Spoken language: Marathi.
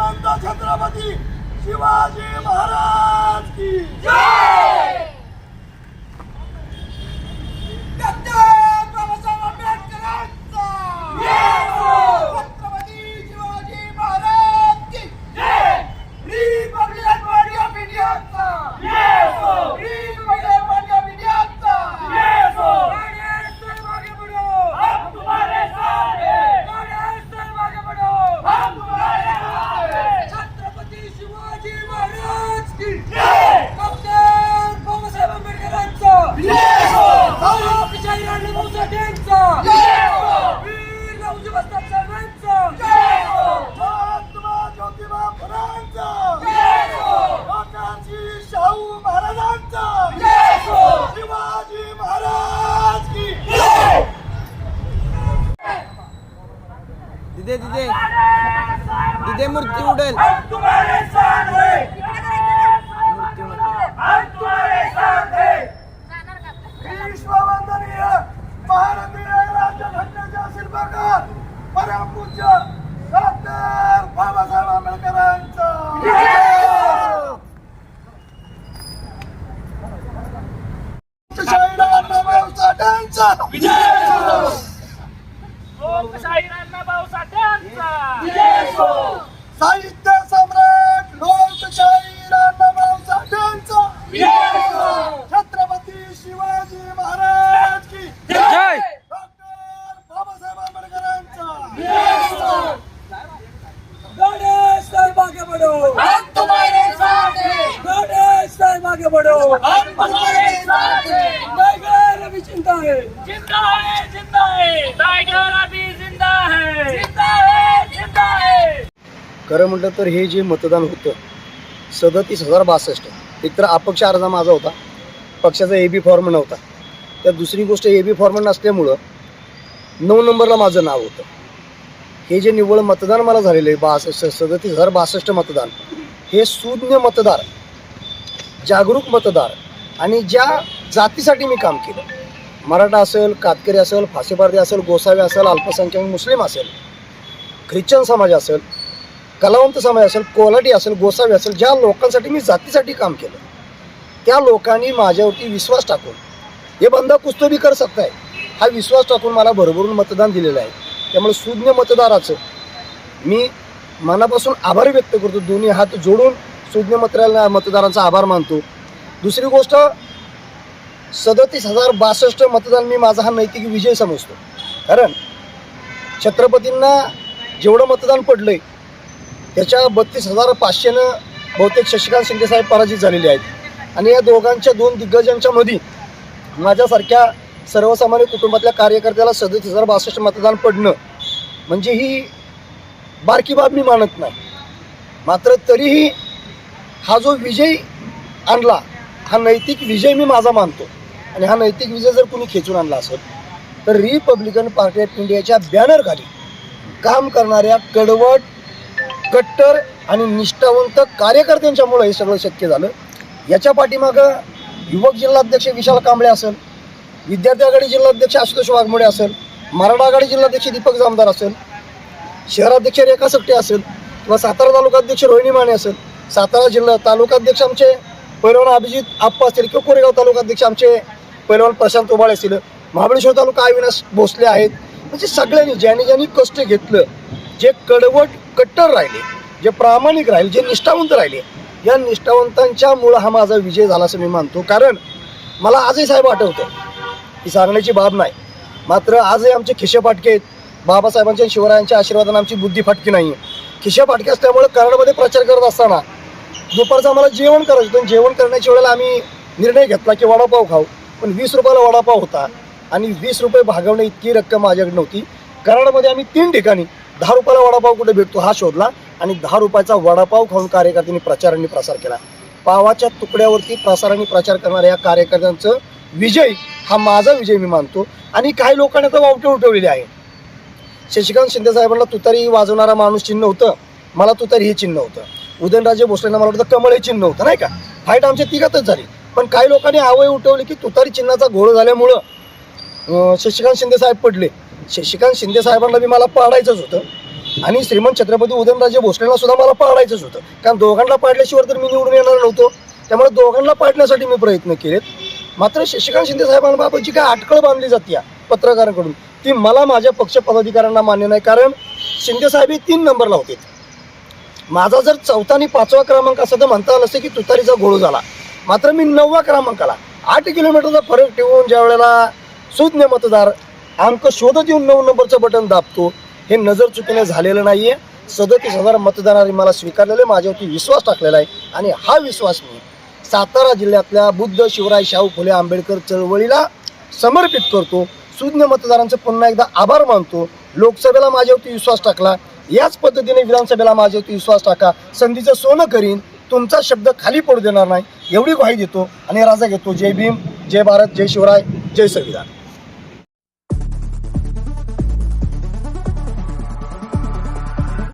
श्रीमंत छत्रपती शिवाजी महाराज की जय बाबासाहेब आंबेडकरांचा छत्रपती शिवाजी महाराज की रिपब्लिकन पार्टी ऑफ इंडियाचा रिपब्लिकन पार्टी ऑफ इंडियाचा काँग्रेस चल मागे बढ़ो हम तुम्हारे साथ हैं काँग्रेस चल मागे बढ़ो हम तुम्हारे साथ हैं छत्रपती शिवाजी महाराज की डॉक्टर बाबासाहेब आंबेडकरांचा लोकशाही राणीभाऊ साठेंचा वीर लवजी बस्तर सर्वांचा महात्मा ज्योतिबा फुलांचा लोकांची शाहू महाराजांचा शिवाजी महाराज की तिथे तिथे तिथे मूर्ती उडेल. हम तुम्हारे साथ हैं मूर्ती उडेल. हम तुम्हारे साथ हैं विश्ववंदनीय भारतीय राज्यघटनेच्या शिल्पकार परमपूज्य डॉक्टर बाबासाहेब आंबेडकरांचा शाहीराव साठ्यांचा साहित्य सम्राट लोकशाही रामभाऊ साठ्यांचा छत्रपती शिवाजी महाराज की जय! डॉक्टर बाबासाहेब आंबेडकरांचा. गणेश साहेब आगे बढ़ो हम तुम्हारे साथ हैं गणेश साहेब आगे बढ़ो हम तुम्हारे साथ हैं टाइगर अभी चिंता है. जिंदा है जिंदा है. टाइगर अभी जिंदा है जिंदा है. जिंदा है. खरं म्हटलं तर हे जे मतदान होतं सदतीस हजार बासष्ट. एकतर अपक्ष अर्ज माझा होता. पक्षाचा ए बी फॉर्म नव्हता. तर दुसरी गोष्ट ए बी फॉर्म नसल्यामुळं नऊ नंबरला माझं नाव होतं. हे जे निव्वळ मतदान मला झालेलं आहे बासष्ट सदतीस हजार बासष्ट मतदान हे शून्य मतदार जागरूक मतदार आणि ज्या जातीसाठी मी काम केलं मराठा असेल कातकरी असेल फासेपारदी असेल गोसावी असेल अल्पसंख्याक मुस्लिम असेल ख्रिश्चन समाज असेल कलावंत समाज असेल कोलाटी असेल गोसावी असेल ज्या लोकांसाठी मी जातीसाठी काम केलं त्या लोकांनी माझ्यावरती विश्वास टाकून हे बंदा कुस्तोबी कर सकताय हा विश्वास टाकून मला भरभरून मतदान दिलेलं आहे. त्यामुळे शून्य मतदाराचं मी मनापासून आभार व्यक्त करतो. दोन्ही हात जोडून शून्य मतदारा मतदारांचा आभार मानतो. दुसरी गोष्ट सदतीस हजार बासष्ट मतदान मी माझा हा नैतिक विजय समजतो. कारण छत्रपतींना जेवढं मतदान पडलंय त्याच्या बत्तीस हजार पाचशेनं बहुतेक शशिकांत शिंदेसाहेब पराजित झालेले आहेत. आणि या दोघांच्या दोन दिग्गजांच्या मध्ये माझ्यासारख्या सर्वसामान्य कुटुंबातल्या कार्यकर्त्याला सदतीस हजार बासष्ट मतदान पडणं म्हणजे ही बारकी बाब मी मानत नाही. मात्र तरीही हा जो विजय आणला हा नैतिक विजय मी माझा मानतो. आणि हा नैतिक विजय जर कुणी खेचून आणला असेल तर रिपब्लिकन पार्टी ऑफ इंडियाच्या बॅनरखाली काम करणाऱ्या कडवट कट्टर आणि निष्ठावंत कार्यकर्त्यांच्यामुळं हे सगळं शक्य झालं. याच्या पाठीमागं युवक जिल्हाध्यक्ष विशाल कांबळे असेल विद्यार्थी आघाडी जिल्हाध्यक्ष आशुतोष वाघमोडे असेल मराठा आघाडी जिल्हाध्यक्ष दीपक जामदार असेल शहराध्यक्ष रेखा सकटे असेल किंवा सातारा तालुकाध्यक्ष रोहिणी माने असेल सातारा जिल्हा तालुकाध्यक्ष आमचे पैलवान अभिजित आप्पा असतील किंवा कोरेगाव तालुकाध्यक्ष आमचे पैलवान प्रशांत उबाळे असतील. महाबळेश्वर तालुका अविनाश भोसले आहेत. म्हणजे सगळ्यांनी ज्याने ज्यांनी कष्ट घेतलं जे कडवट कट्टर राहिले जे प्रामाणिक राहिले जे निष्ठावंत राहिले या निष्ठावंतांच्यामुळं हा माझा विजय झाला असं मी मानतो. कारण मला आजही साहेब आठवतं ही सांगण्याची बाब नाही. मात्र आजही आमचे खिशे फाटके आहेत. बाबासाहेबांच्या शिवरायांच्या आशीर्वादाने आमची बुद्धी फाटकी नाही आहे खिशे फाटके असल्यामुळे कराडमध्ये प्रचार करत असताना दुपारचं आम्हाला जेवण करायचं होतं. जेवण करण्याच्या वेळेला आम्ही निर्णय घेतला की वडापाव खाऊ. पण वीस रुपयाला वडापाव होता. आणि वीस रुपये भागवणे इतकी रक्कम माझ्याकडे नव्हती. कराडमध्ये आम्ही तीन ठिकाणी दहा रुपयाला वडापाव कुठे भेटतो हा शोधला आणि दहा रुपयाचा वडापाव खाऊन कार्यकर्त्यांनी प्रचार आणि प्रसार केला. पावाच्या तुकड्यावरती प्रसार आणि प्रचार करणाऱ्या या कार्यकर्त्यांचं विजय हा माझा विजय मी मानतो आणि काही लोकांनी तर वावटे उठवलेले आहे. शशिकांत शिंदे साहेबांना तुतारी वाजवणारा माणूस चिन्ह होतं. मला तुतारी हे चिन्ह होतं. उदयनराजे भोसलेंना मला वाटतं कमळ हे चिन्ह होतं नाही का? फाईट आमच्या तिघातच झाली. पण काही लोकांनी आवय उठवली की तुतारी चिन्हाचा घोळ झाल्यामुळं अं, शशिकांत शिंदे साहेब पडले. शशिकांत शिंदे साहेबांना बी मला पाडायचंच होतं. आणि श्रीमंत छत्रपती उदयनराजे भोसलेला सुद्धा मला पाडायचंच होतं. कारण दोघांना पाडल्याशिवाय तर मी निवडून येणार नव्हतो. त्यामुळे दोघांना पाडण्यासाठी मी प्रयत्न केलेत. मात्र शशिकांत शिंदे साहेबांबाबतची काय अटकळ बांधली जाते या पत्रकारांकडून ती मला माझ्या पक्ष पदाधिकाऱ्यांना मान्य नाही. कारण शिंदे साहेब हे तीन नंबरला होते. माझा जर चौथा आणि पाचवा क्रमांक असं तर म्हणता आलं असतं की तुतारीचा घोळ झाला. मात्र मी नववा क्रमांकाला आठ किलोमीटरचा फरक ठेवून ज्या वेळेला सुज्ञ मतदार अंक शोधत येऊन नऊ नंबरचं बटन दाबतो. हे नजर चुकीने झालेलं नाहीये. सदतीस हजार मतदारांनी मला स्वीकारलेलं आहे. माझ्यावरती विश्वास टाकलेला आहे. आणि हा विश्वास मी सातारा जिल्ह्यातल्या बुद्ध शिवराय शाहू फुले आंबेडकर चळवळीला समर्पित करतो. सुज्ञ मतदारांचे पुन्हा एकदा आभार मानतो. लोकसभेला माझ्यावरती विश्वास टाकला. याच पद्धतीने विधानसभेला माझ्यावरती विश्वास टाका. संधीचं सोनं करीन. तुमचा शब्द खाली पडू देणार नाही. एवढी ग्वाही देतो आणि राजा घेतो. जय भीम जय भारत जय शिवराय जय संविधान.